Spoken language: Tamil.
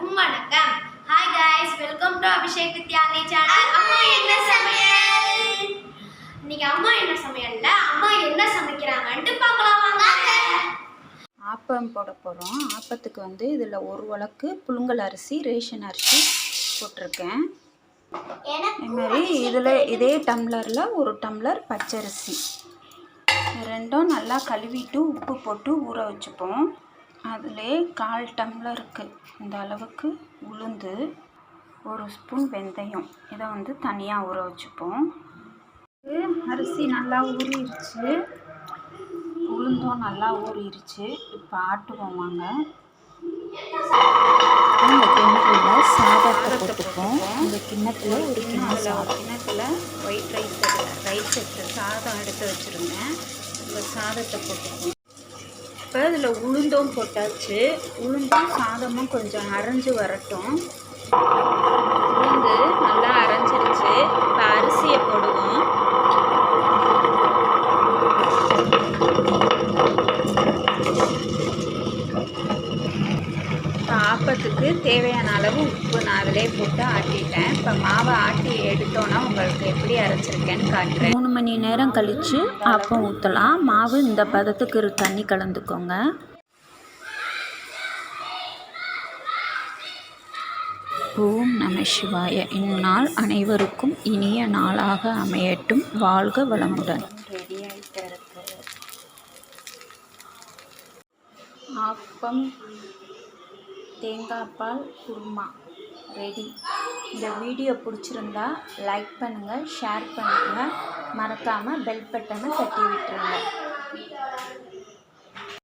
அனைவருக்கும் வணக்கம். Hi guys welcome to Abhishek Vidyani channel அம்மா என்ன சமையல்? இன்னைக்கு அம்மா என்ன சமையல்ல? அம்மா என்ன சமைக்கிறாங்கன்ட்டு பார்க்கலாம் வாங்க. ஆப்பம் போட போகிறோம் ஆப்பத்துக்கு வந்து இதில் ஒரு உலக்கு புழுங்கல் அரிசி ரேஷன் அரிசி போட்டிருக்கேன். அதே மாதிரி இதில் இதே டம்ளரில் ஒரு டம்ளர் பச்சரிசி. இது ரெண்டும் நல்லா கழுவிட்டு உப்பு போட்டு ஊற வச்சுப்போம். அதிலே கால் டம்ளருக்கு இந்த அளவுக்கு உளுந்து ஒரு ஸ்பூன் வெந்தயம். இதை வந்து தனியாக ஊற வச்சுப்போம். அரிசி நல்லா ஊறிடுச்சு. உளுந்தும் நல்லா ஊறிடுச்சு. இப்போ ஆட்டுவோம் வாங்க. இந்த கிணத்துல சாதத்தை போட்டுப்போம். இந்த கிண்ணத்தில் ஒரு கிண்ணம் சாதம். கிண்ணத்தில் ஒயிட் ரைஸ் ரைஸ் எடுத்து சாதம் எடுத்து வச்சுருந்தேன். இந்த சாதத்தை போட்டுப்போம். இப்போ இதில் உளுந்தும் போட்டாச்சு. உளுந்தும் சாதமும் கொஞ்சம் அரைஞ்சு வரட்டும் உளுந்து நல்லா அரைஞ்சிருச்சு இப்போ அரிசியை போடுவோம் இப்போ ஆப்பத்துக்கு தேவையான அளவு உப்பு நான் அதிலே போட்டு ஆட்டிட்டேன். இப்போ மாவை ஆட்டி எடுத்தோன்னா உங்களுக்கு எப்படி அரைச்சிருக்கேன்னு காட்டுறேன். மூணு மணி நேரம் கழித்து ஆப்பம் ஊற்றலாம் மாவு இந்த பதத்துக்கு ஒரு தண்ணி கலந்துக்கோங்க. ஓம் நம சிவாய. இந்நாள் அனைவருக்கும் இனிய நாளாக அமையட்டும். வாழ்க வளமுடன். ஆப்பம். தேங்காய் பால் குருமா. ரெடி இந்த வீடியோ பிடிச்சிருந்தா லைக் பண்ணுங்கள் ஷேர் பண்ணுங்கள் மறக்காமல் பெல் பட்டனை கட்டி விட்டுருங்க.